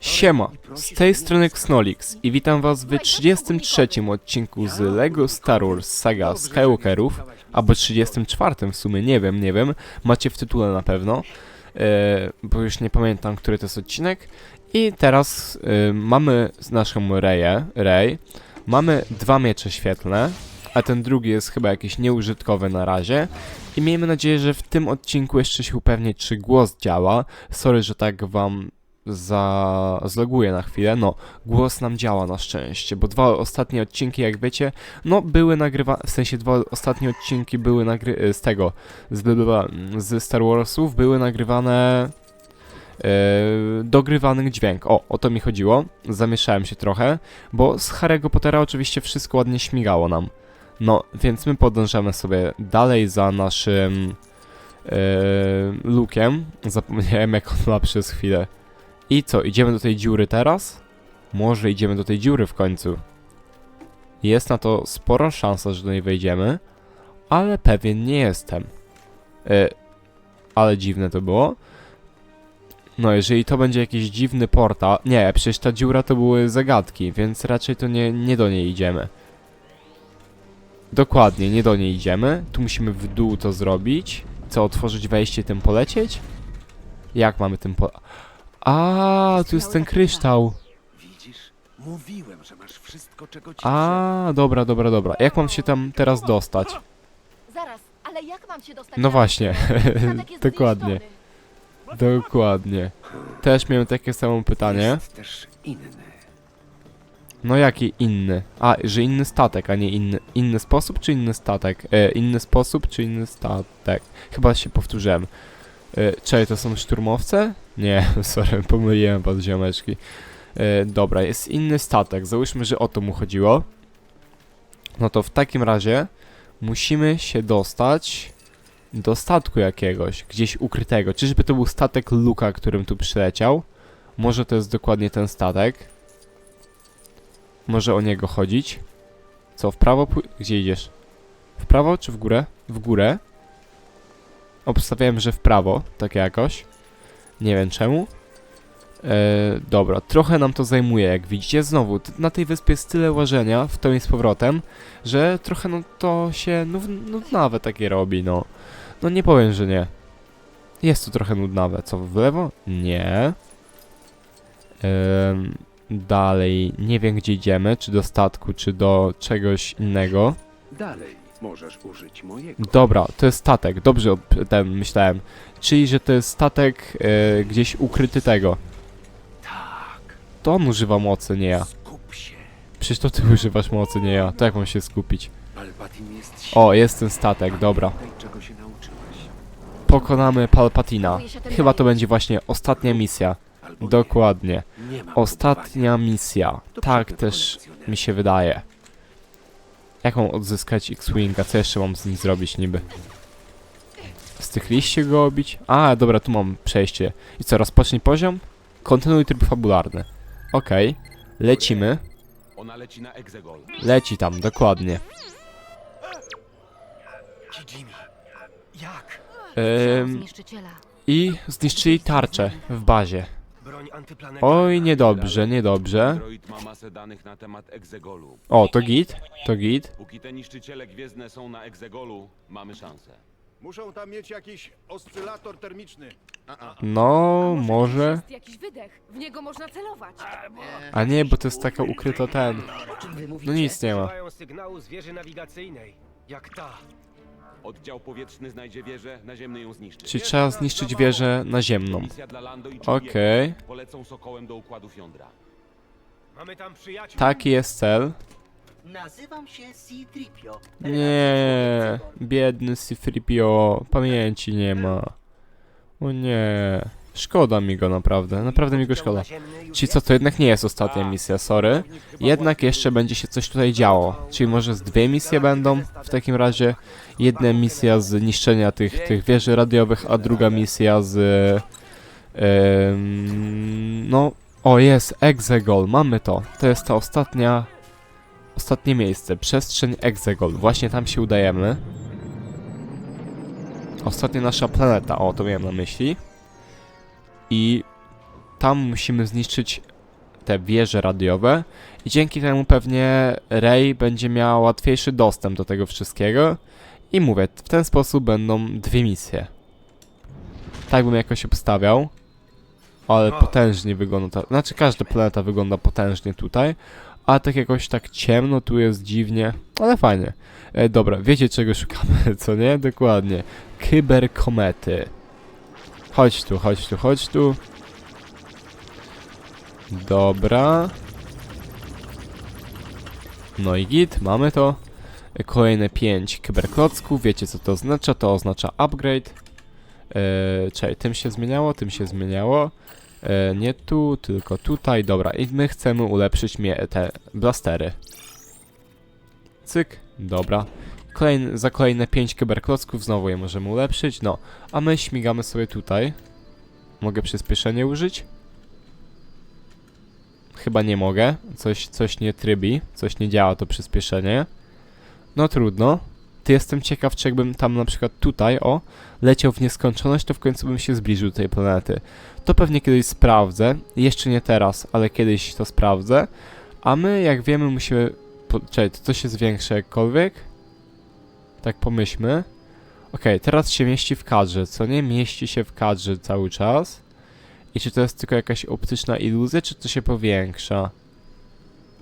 Siema, z tej strony Xnolix i witam was w 33 odcinku z LEGO Star Wars Saga Skywalkerów, albo 34 w sumie, nie wiem, nie wiem, macie w tytule na pewno, e, bo już nie pamiętam, który to jest odcinek. I teraz e, mamy z naszą Reję, Rej, mamy dwa miecze świetlne, a ten drugi jest chyba jakiś nieużytkowy na razie. I miejmy nadzieję, że w tym odcinku jeszcze się upewnić, czy głos działa. Sorry, że tak wam za... zloguję na chwilę. No, głos nam działa na szczęście, bo dwa ostatnie odcinki, jak wiecie, no były nagrywane, w sensie dwa ostatnie odcinki były nagry... z tego, z, z Star Warsów były nagrywane... Yy, dogrywany dźwięk. O, o to mi chodziło. Zamieszałem się trochę, bo z Harry'ego Pottera oczywiście wszystko ładnie śmigało nam. No, więc my podążamy sobie dalej za naszym yy, Luke'em. Zapomniałem jak on ma przez chwilę. I co, idziemy do tej dziury teraz? Może idziemy do tej dziury w końcu. Jest na to spora szansa, że do niej wejdziemy, ale pewien nie jestem. Yy, ale dziwne to było. No, jeżeli to będzie jakiś dziwny portal... Nie, przecież ta dziura to były zagadki, więc raczej to nie, nie do niej idziemy. Dokładnie, nie do niej idziemy. Tu musimy w dół to zrobić. Co, otworzyć wejście i tym polecieć? Jak mamy tym po... A, tu jest ten kryształ. Widzisz? Mówiłem, że masz wszystko, czego ci A, dobra, dobra, dobra. Jak mam się tam teraz dostać? Zaraz, ale jak mam się dostać No na właśnie, lotnisko? Statek jest dokładnie, zniszczony. dokładnie. Też miałem takie samo pytanie. Jest też inny. No jaki inny? A, że inny statek, a nie inny, inny sposób czy inny statek? E, inny sposób czy inny statek? Chyba się powtórzyłem. E, czekaj, to są szturmowce? Nie, sorry, pomyliłem was ziomeczki. E, dobra, jest inny statek. Załóżmy, że o to mu chodziło. No to w takim razie musimy się dostać do statku jakiegoś, gdzieś ukrytego. Czyżby to był statek Luka, którym tu przyleciał? Może to jest dokładnie ten statek. Może o niego chodzić. Co, w prawo? Gdzie idziesz? W prawo czy w górę? W górę. Obstawiałem, że w prawo, tak jakoś. Nie wiem czemu. E, dobra, trochę nam to zajmuje, jak widzicie. Znowu, na tej wyspie jest tyle łażenia, w to i z powrotem, że trochę no to się nów- nudnawe takie robi, no. No nie powiem, że nie. Jest tu trochę nudnawe. Co, w lewo? Nie. Dalej, nie wiem gdzie idziemy, czy do statku, czy do czegoś innego. Dalej możesz użyć mojego. Dobra, to jest statek, dobrze ob- ten myślałem. Czyli, że to jest statek e, gdzieś ukryty tego. Tak. To on używa mocy, nie ja. Skup się. Przecież to ty używasz mocy, nie ja. To jak mam się skupić? Palpatine jest. O, jest ten statek, dobra. Pamiętaj, czego się nauczyłeś. Pokonamy Palpatina. Chyba to będzie właśnie ostatnia misja. Albo Dokładnie. nie. Nie ma Ostatnia misja. To Tak też mi się wydaje. Jak mam odzyskać X-Winga? Co jeszcze mam z nim zrobić niby? Z tych liści go obić? A, dobra, tu mam przejście. I co, rozpocznij poziom? Kontynuuj tryb fabularny. Okej. Lecimy. Ona leci na Exegol. Leci tam, dokładnie. Kijimi. Jak? Ym, Zniszczyciela. I zniszczyli tarczę w bazie. Oj, niedobrze, niedobrze. Droid ma masę danych na temat Exegolu. O, to git? To git? Póki te niszczyciele gwiezdne są na Exegolu, mamy szansę. Muszą tam mieć jakiś oscylator termiczny. No, może. Jest jakiś wydech, w niego można celować. A nie, bo to jest taka ukryta ten. No nic nie ma. Sygnału z wieży nawigacyjnej. Jak ta. Oddział powietrzny znajdzie wieżę, naziemny ją zniszczy. Czyli trzeba zniszczyć wieżę naziemną. Misja dla Lando i Okej. Polecą sokołem do układów jądra. Mamy tam przyjaciół. Taki jest cel. Nazywam się C-Tripio. Nie, biedny C-3PO, pamięci nie ma. O nie, szkoda mi go naprawdę, naprawdę mi go szkoda. Czyli co, to jednak nie jest ostatnia misja, sorry. Jednak jeszcze będzie się coś tutaj działo. Czyli może z dwie misje będą w takim razie. Jedna misja z niszczenia tych, tych wieży radiowych, a druga misja z... no, o jest, Exegol, mamy to. To jest ta ostatnia... Ostatnie miejsce, przestrzeń Exegol. Właśnie tam się udajemy. Ostatnia nasza planeta, o to miałem na myśli. I tam musimy zniszczyć te wieże radiowe i dzięki temu pewnie Rey będzie miała łatwiejszy dostęp do tego wszystkiego i mówię, w ten sposób będą dwie misje. Tak bym jakoś obstawiał. Ale potężnie wygląda ta... Znaczy każda planeta wygląda potężnie tutaj. A tak jakoś tak ciemno, tu jest dziwnie. Ale fajnie. E, dobra, wiecie czego szukamy, co nie? Dokładnie. Kyberkomety. Chodź tu, chodź tu, chodź tu. Dobra. No i git, mamy to. Kolejne 5 kyberklocków, wiecie co to oznacza? To oznacza upgrade. Eee, czekaj, tym się zmieniało, tym się zmieniało. E, nie tu, tylko tutaj. Dobra, i my chcemy ulepszyć te blastery. Cyk, dobra. Kolejny, za kolejne 5 kyberklocków znowu je możemy ulepszyć. No, a my śmigamy sobie tutaj. Mogę przyspieszenie użyć? Chyba nie mogę. Coś, coś nie trybi, coś nie działa to przyspieszenie. No trudno. Ty jestem ciekaw, czy jakbym tam na przykład tutaj, o, leciał w nieskończoność, to w końcu bym się zbliżył do tej planety. To pewnie kiedyś sprawdzę. Jeszcze nie teraz, ale kiedyś to sprawdzę. A my, jak wiemy, musimy... Po... Czekaj, to jest większe jakkolwiek? Tak pomyślmy. Okej, teraz się mieści w kadrze, co nie? Mieści się w kadrze cały czas. I czy to jest tylko jakaś optyczna iluzja, czy to się powiększa?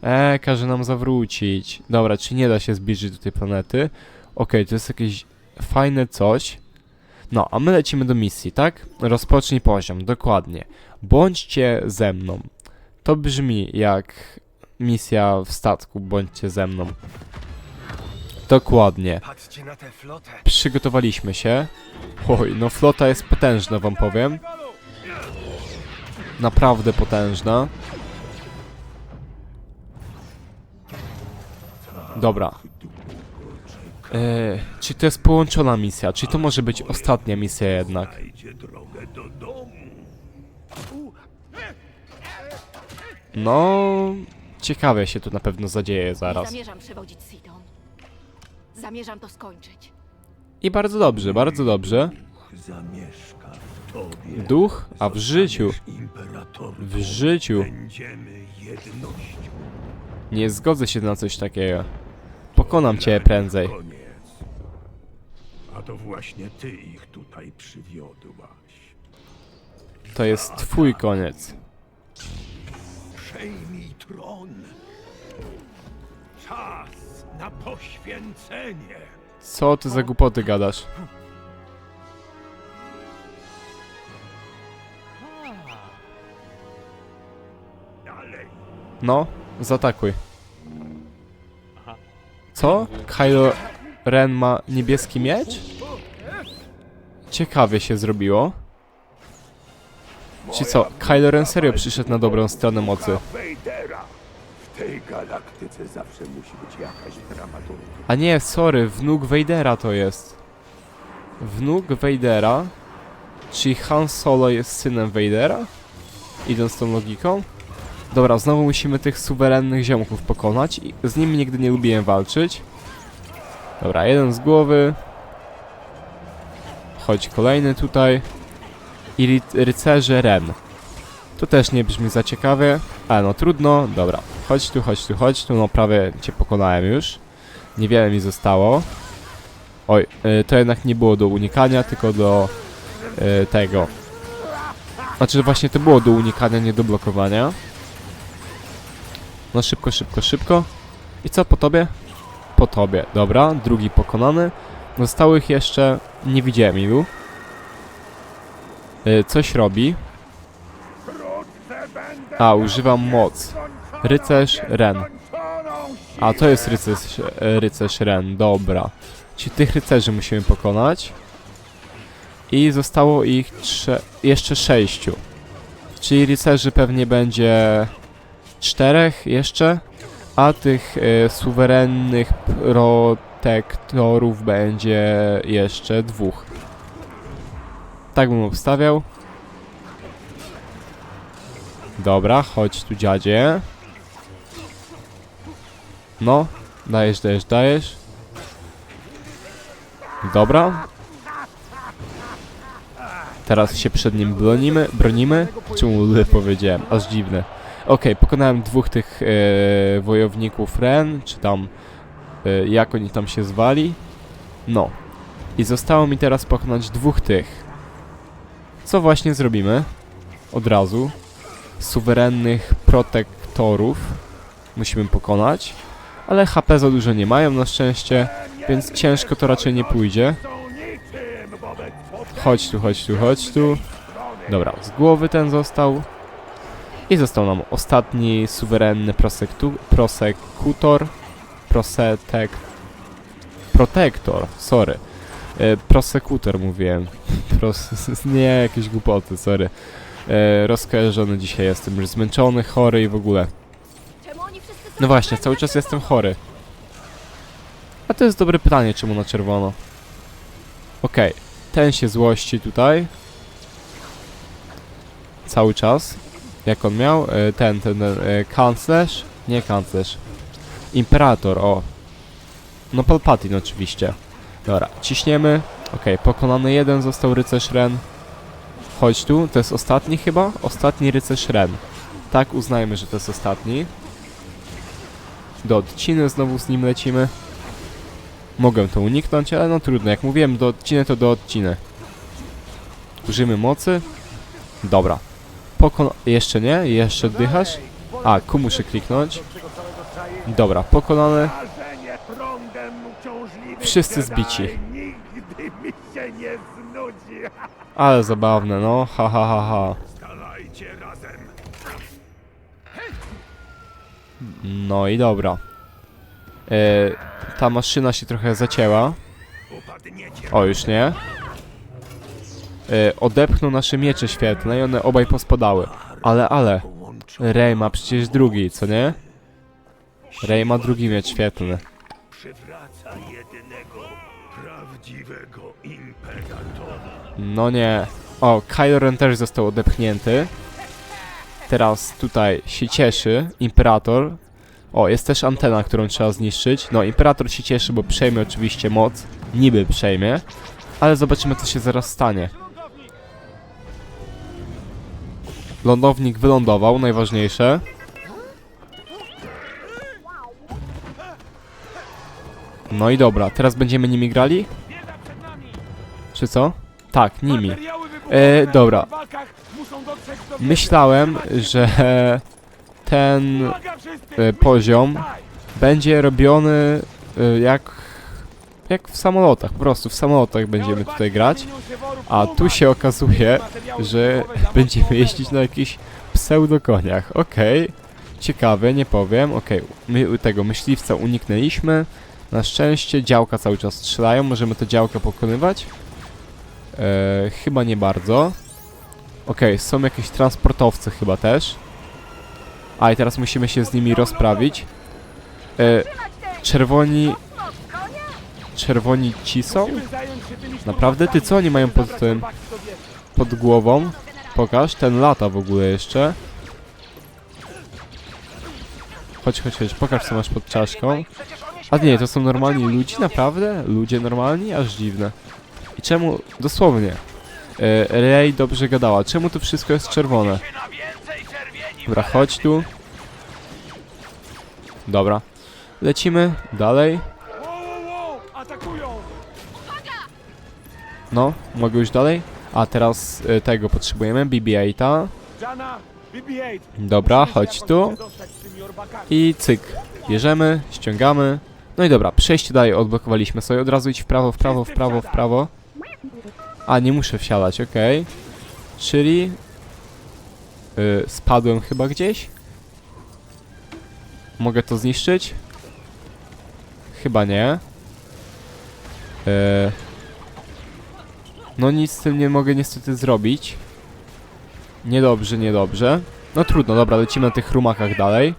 Eee, każe nam zawrócić. Dobra, czy nie da się zbliżyć do tej planety? Okej, to jest jakieś fajne coś. No, a my lecimy do misji, tak? Rozpocznij poziom, dokładnie. Bądźcie ze mną. To brzmi jak misja w statku, bądźcie ze mną. Dokładnie. Patrzcie na tę flotę. Przygotowaliśmy się. Oj, no flota jest potężna, wam powiem. Naprawdę potężna. Dobra. E, czy to jest połączona misja? Czy to może być ostatnia misja jednak? No, ciekawe się tu na pewno zadzieje Nie zaraz. zamierzam przewodzić Sidon. Zamierzam to skończyć. I bardzo dobrze, bardzo dobrze. Zamieszka w tobie. Duch, a w życiu, w życiu Będziemy jednością. nie zgodzę się na coś takiego. Pokonam cię prędzej. Koniec. A to właśnie ty ich tutaj przywiodłaś. To jest twój koniec. Przejmij poświęcenie. Co ty za głupoty gadasz? Dalej. No, zaatakuj. Co? Kylo Ren ma niebieski miecz? Ciekawie się zrobiło. Czy co? Kylo Ren serio przyszedł na dobrą stronę mocy. Tej galaktyce zawsze musi być jakaś dramaturgia. A nie, sorry, wnuk Vadera to jest. Wnuk Vadera? Czyli Han Solo jest synem Vadera? Idąc tą logiką? Dobra, znowu musimy tych suwerennych ziomków pokonać. I z nimi nigdy nie lubiłem walczyć. Dobra, jeden z głowy. Chodź kolejny tutaj. I ry rycerze Ren. To też nie brzmi za ciekawie. Ale no trudno. Dobra, chodź tu, chodź tu, chodź tu. No prawie cię pokonałem już. Niewiele mi zostało. Oj, y, to jednak nie było do unikania, tylko do y, tego. Znaczy właśnie to było do unikania, nie do blokowania. No szybko, szybko, szybko. I co po tobie? Po tobie, dobra, drugi pokonany. Zostałych jeszcze nie widziałem ilu. Y, coś robi. A, używam moc. Rycerz Ren. A, to jest rycerz, rycerz Ren, dobra. Czyli tych rycerzy musimy pokonać. I zostało ich jeszcze sześciu. Czyli rycerzy pewnie będzie czterech jeszcze, a tych e, suwerennych protektorów będzie jeszcze dwóch. Tak bym obstawiał. Dobra, chodź tu dziadzie. No, dajesz, dajesz, dajesz. Dobra. Teraz się przed nim bronimy, bronimy. Czemu L powiedziałem? Aż dziwne. Okej, pokonałem dwóch tych e, wojowników Ren, czy tam e, jak oni tam się zwali. No. I zostało mi teraz pokonać dwóch tych. Co właśnie zrobimy? Od razu. Suwerennych protektorów musimy pokonać. Ale HP za dużo nie mają na szczęście, więc ciężko to raczej nie pójdzie. Chodź tu, chodź tu, chodź tu. Dobra, z głowy ten został. I został nam ostatni suwerenny prosekutor. Prosetek... Protektor, sorry. E, prosekutor mówiłem. Pros, nie, jakieś głupoty, sorry. E, rozkojarzony dzisiaj jestem, już zmęczony, chory i w ogóle. No właśnie, cały czas jestem chory. A to jest dobre pytanie, czemu na czerwono. Okej, ten się złości tutaj. Cały czas. Jak on miał? E, Ten, ten, ten, e, kanclerz? Nie kanclerz. Imperator, o. No Palpatine oczywiście. Dobra, ciśniemy. Okej, pokonany jeden został rycerz Ren. Chodź tu, to jest ostatni chyba? Ostatni rycerz Ren. Tak, uznajmy, że to jest ostatni. Do odciny znowu z nim lecimy. Mogę to uniknąć, ale no trudno. Jak mówiłem, do odciny to do odciny. Użyjmy mocy. Dobra. Pokon... Jeszcze nie? Jeszcze oddychasz? A, ku muszę kliknąć. Dobra, pokonany. Wszyscy zbici. Nigdy mi się nie znudzi. Ale zabawne, no. Ha, ha, ha, ha. No i dobra. E, ta maszyna się trochę zacięła. O, już nie. E, odepchnął nasze miecze świetlne i one obaj pospadały. Ale, ale. Rey ma przecież drugi, co nie? Rey ma drugi miecz świetlny. No nie. O, Kylo Ren też został odepchnięty. Teraz tutaj się cieszy Imperator. O, jest też antena, którą trzeba zniszczyć. No, Imperator się cieszy, bo przejmie oczywiście moc. Niby przejmie. Ale zobaczymy, co się zaraz stanie. Lądownik wylądował, najważniejsze. No i dobra, teraz będziemy nimi grali? Czy co? Tak, nimi. E, dobra. Myślałem, że ten e, poziom będzie robiony e, jak, jak w samolotach. Po prostu w samolotach będziemy tutaj grać. A tu się okazuje, że będziemy jeździć na jakichś pseudokoniach. Okej. Ciekawe, nie powiem. Okej, my tego myśliwca uniknęliśmy. Na szczęście działka cały czas strzelają. Możemy te działka pokonywać. E, chyba nie bardzo. Okej, są jakieś transportowce chyba też. A i teraz musimy się z nimi rozprawić. E, czerwoni... Czerwoni ci są? Naprawdę? Ty co oni mają pod tym... Pod głową? Pokaż, ten lata w ogóle jeszcze. Chodź, chodź, chodź, pokaż co masz pod czaszką. A nie, to są normalni ludzie, naprawdę? Ludzie normalni? Aż dziwne. Czemu, dosłownie, e, Rey dobrze gadała, czemu to wszystko jest czerwone? Dobra, chodź tu. Dobra. Lecimy dalej. No, mogę już dalej? A teraz e, tego potrzebujemy, BB-8. Dobra, chodź tu. I cyk. Bierzemy, ściągamy. No i dobra, przejście dalej odblokowaliśmy sobie. Od razu idź w prawo, w prawo, w prawo, w prawo. A, nie muszę wsiadać, okej. Czyli... y, spadłem chyba gdzieś? Mogę to zniszczyć? Chyba nie. Y, no nic z tym nie mogę niestety zrobić. Niedobrze, niedobrze. No trudno, dobra, lecimy na tych rumakach dalej.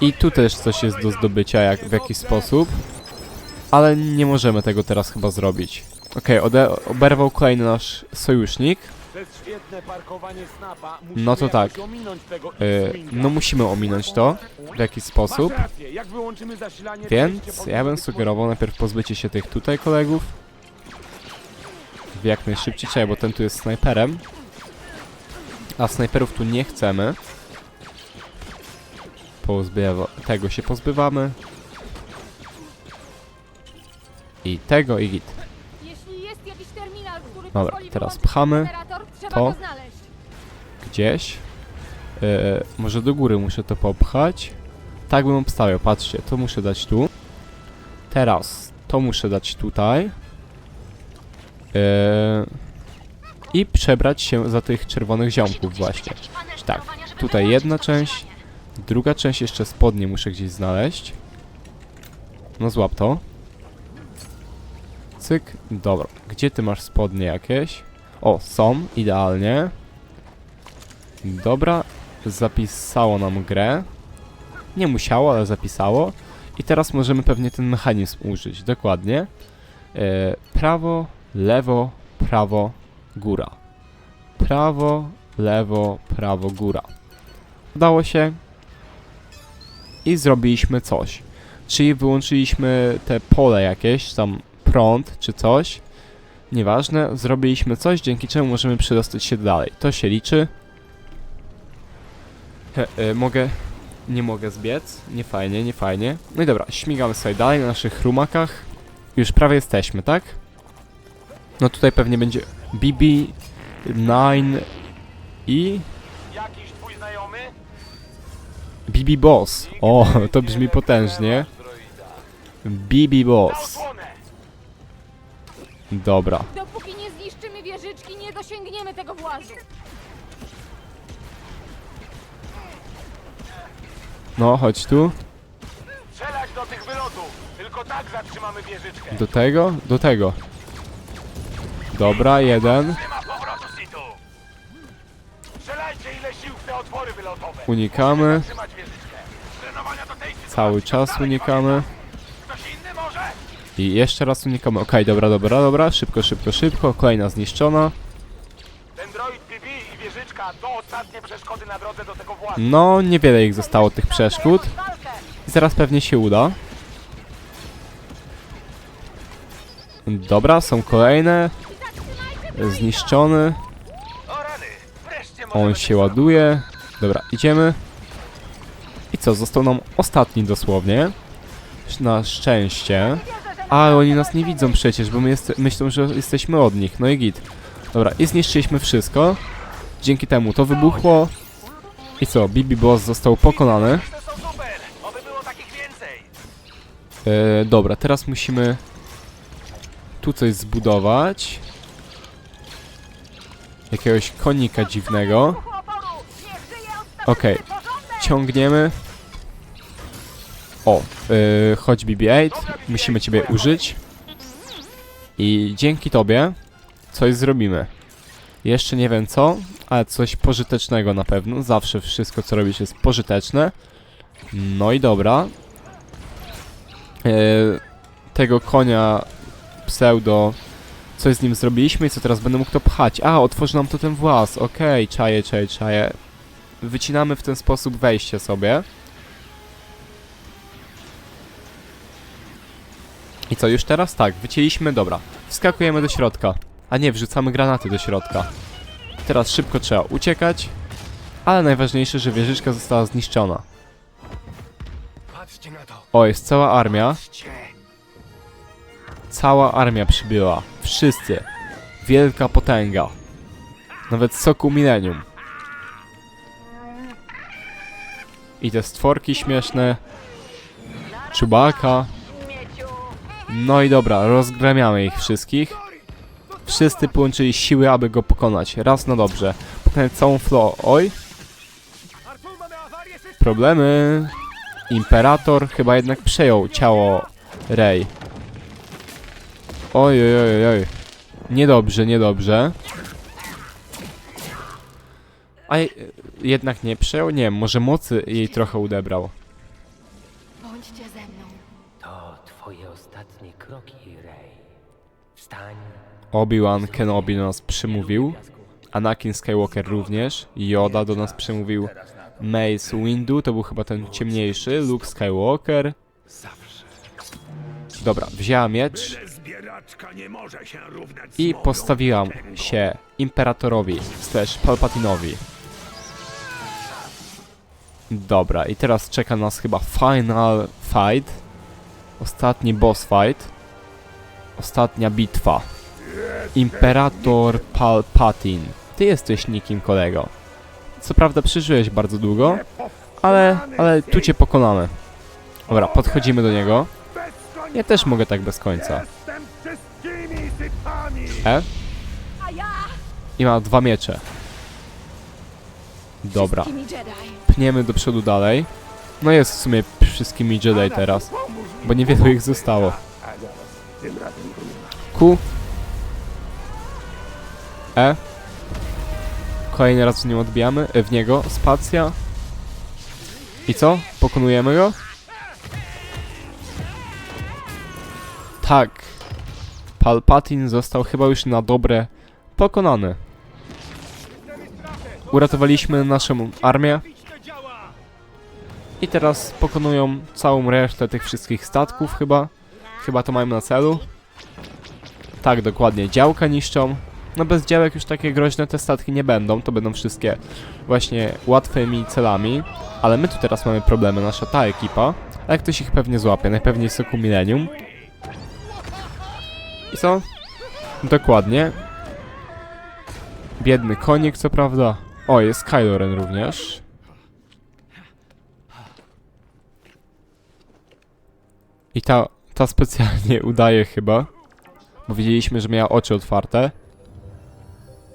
I tu też coś jest do zdobycia jak, w jakiś sposób. Ale nie możemy tego teraz chyba zrobić. Okej, ode- oberwał kolejny nasz sojusznik. No to tak. Y, no musimy ominąć to w jakiś sposób. Więc ja bym sugerował najpierw pozbycie się tych tutaj kolegów. jak najszybciej. Bo ten tu jest snajperem. A snajperów tu nie chcemy. Pozbywa tego się pozbywamy. I tego i git. Dobra, teraz pchamy to. Gdzieś. E, może do góry muszę to popchać. Tak bym obstawiał, patrzcie, to muszę dać tu. Teraz to muszę dać tutaj. E, I przebrać się za tych czerwonych ziomków właśnie. Tak, tutaj jedna część, druga część jeszcze spodnie muszę gdzieś znaleźć. No złap to. Cyk, dobra. Gdzie ty masz spodnie jakieś? O, są, idealnie. Dobra, zapisało nam grę. Nie musiało, ale zapisało. I teraz możemy pewnie ten mechanizm użyć. Dokładnie. E, prawo, lewo, prawo, góra. Prawo, lewo, prawo, góra. Udało się. I zrobiliśmy coś. Czyli wyłączyliśmy te pole jakieś, tam prąd czy coś. Nieważne, zrobiliśmy coś, dzięki czemu możemy przedostać się dalej. To się liczy. He, e, mogę... Nie mogę zbiec. Nie fajnie, nie fajnie. No i dobra, śmigamy sobie dalej na naszych rumakach. Już prawie jesteśmy, tak? No tutaj pewnie będzie BB9 i... Jakiś twój znajomy? BB Boss. O, to brzmi potężnie. BB Boss. Dobra. Dopóki nie zniszczymy wieżyczki, nie dosięgniemy tego włazu. No, chodź tu. Strzelać do tych wylotów! Tylko tak zatrzymamy wieżyczkę! Do tego, do tego. Dobra, jeden. Nie ma powrotu, Situ! Strzelajcie ile sił w te otwory wylotowe! Unikamy. Trzymać wieżyczkę! Trenowania do tej sytuacji Cały czas dalej, unikamy. I jeszcze raz unikamy. Okej, dobra, dobra, dobra. Szybko, szybko, szybko. Kolejna zniszczona. Ten droid BB i wieżyczka to ostatnie przeszkody na drodze do tego włazu. No, niewiele ich zostało tych przeszkód. I zaraz pewnie się uda. Dobra, są kolejne. Zniszczony. On się ładuje. Dobra, idziemy. I co, został nam ostatni dosłownie. Na szczęście. Ale oni nas nie widzą przecież, bo my jest, myślą, że jesteśmy od nich. No i git. Dobra, i zniszczyliśmy wszystko. Dzięki temu to wybuchło. I co, BB Boss został pokonany. E, dobra, teraz musimy tu coś zbudować. Jakiegoś konika dziwnego. Okej, ciągniemy. O, yy, chodź BB-8, musimy ciebie użyć. I dzięki tobie coś zrobimy. Jeszcze nie wiem co, ale coś pożytecznego na pewno. Zawsze wszystko co robisz jest pożyteczne. No i dobra. Yy, tego konia pseudo coś z nim zrobiliśmy i co teraz będę mógł to pchać. A, otworzy nam to ten włas. Okej, czaję, czaję, czaję. Wycinamy w ten sposób wejście sobie. I co, już teraz? Tak, wycięliśmy, dobra. Wskakujemy do środka. A nie, wrzucamy granaty do środka. Teraz szybko trzeba uciekać. Ale najważniejsze, że wieżyczka została zniszczona. O, jest cała armia. Cała armia przybyła. Wszyscy. Wielka potęga. Nawet soku milenium. I te stworki śmieszne. Czubaka. No i dobra, rozgramiamy ich wszystkich. Wszyscy połączyli siły, aby go pokonać. Raz na dobrze. Pokonać całą flo... Oj. Problemy. Imperator chyba jednak przejął ciało Rey. Oj, oj, oj, oj. Niedobrze, niedobrze. A je- jednak nie przejął? Nie, może mocy jej trochę odebrał. Kroki, Rey. Wstań. Obi-Wan Kenobi do nas przemówił. Anakin Skywalker również. Yoda do nas przemówił. Mace Windu, to był chyba ten ciemniejszy. Luke Skywalker. Dobra, wzięła miecz. I postawiłam się Imperatorowi, slash Palpatinowi. Dobra, i teraz czeka nas chyba final fight. Ostatni boss fight. Ostatnia bitwa. Imperator Palpatine. Ty jesteś nikim, kolego. Co prawda przeżyłeś bardzo długo, ale, ale tu cię pokonamy. Dobra, podchodzimy do niego. Ja też mogę tak bez końca. E? I ma dwa miecze. Dobra, pniemy do przodu dalej. No jest w sumie wszystkimi Jedi teraz, bo niewielu ich zostało. E. Kolejny raz w nim odbijamy, e, w niego, spacja. I co? Pokonujemy go? Tak. Palpatine został chyba już na dobre pokonany. Uratowaliśmy naszą armię. I teraz pokonują całą resztę tych wszystkich statków chyba. Chyba to mają na celu. Tak, dokładnie. Działka niszczą. No bez działek już takie groźne te statki nie będą. To będą wszystkie właśnie łatwymi celami. Ale my tu teraz mamy problemy, nasza ta ekipa. Ale ktoś ich pewnie złapie. Najpewniej Soku Millennium. I co? Dokładnie. Biedny konik, co prawda. O, jest Kylo Ren również. I ta, ta specjalnie udaje chyba. Bo że miała oczy otwarte.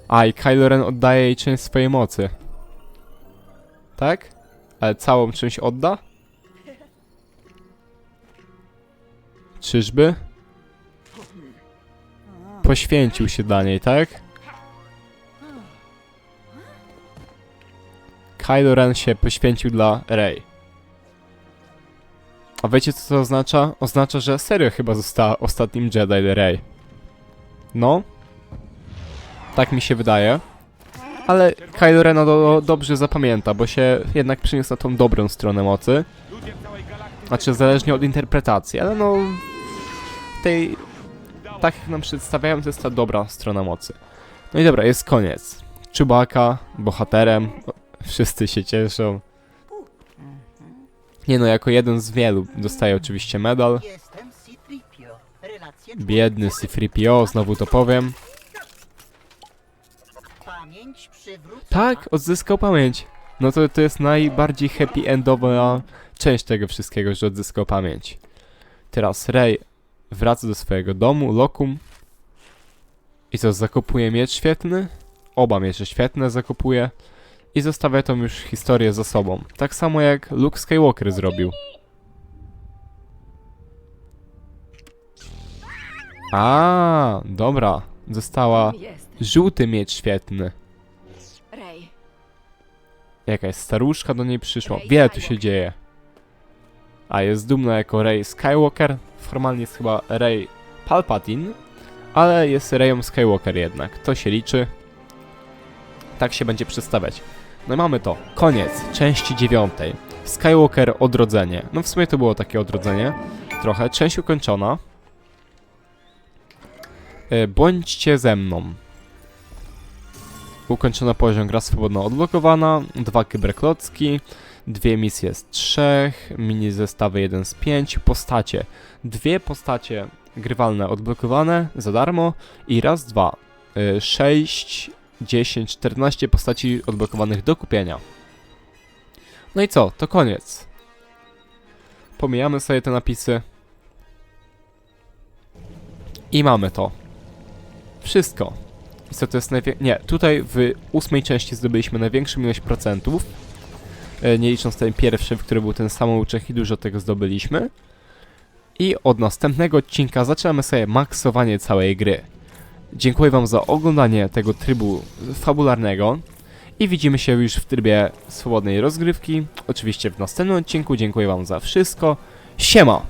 A, i Kylo Ren oddaje jej część swojej mocy. Tak? Ale całą część odda? Czyżby? Poświęcił się dla niej, tak? Kylo Ren się poświęcił dla Rey. A wiecie co to oznacza? Oznacza, że serio chyba została ostatnim Jedi Rey. No. Tak mi się wydaje. Ale Kylo Ren do, dobrze zapamięta, bo się jednak przyniósł na tą dobrą stronę mocy. Znaczy, zależnie od interpretacji, ale no... W tej... Tak jak nam przedstawiają, to jest ta dobra strona mocy. No i dobra, jest koniec. Czubaka, bohaterem. Wszyscy się cieszą. Nie no, jako jeden z wielu dostaje oczywiście medal. Jestem C-3PO. Relacje Biedny C-3PO, znowu to powiem. Tak, odzyskał pamięć. No to, to jest najbardziej happy endowa część tego wszystkiego, że odzyskał pamięć. Teraz Rey wraca do swojego domu, Lokum. I co, zakopuje miecz świetny? Oba miecze świetne zakopuje. I zostawia tą już historię za sobą. Tak samo jak Luke Skywalker zrobił. A, dobra. Została żółty miecz świetny. Rey. Jakaś staruszka do niej przyszła. Wiele tu się dzieje. A jest dumna jako Rey Skywalker. Formalnie jest chyba Rey Palpatine, ale jest Reyem Skywalker jednak. To się liczy. Tak się będzie przedstawiać. No i mamy to. Koniec części dziewiątej. Skywalker odrodzenie. No w sumie to było takie odrodzenie. Trochę. Część ukończona. E, Bądźcie ze mną. Ukończona poziom gra swobodno odblokowana, dwa kyberklocki, dwie misje z trzech, mini zestawy 1 z 5, postacie. Dwie postacie grywalne odblokowane za darmo i raz, dwa, y, 6, 10, 14 postaci odblokowanych do kupienia. No i co? To koniec. Pomijamy sobie te napisy. I mamy to. Wszystko. I co to jest najwię... Nie, tutaj w ósmej części zdobyliśmy największą ilość procentów. E, nie licząc ten pierwszy, w który był ten samouczek i dużo tego zdobyliśmy. I od następnego odcinka zaczynamy sobie maksowanie całej gry. Dziękuję wam za oglądanie tego trybu fabularnego. I widzimy się już w trybie swobodnej rozgrywki. Oczywiście w następnym odcinku. Dziękuję wam za wszystko. Siema!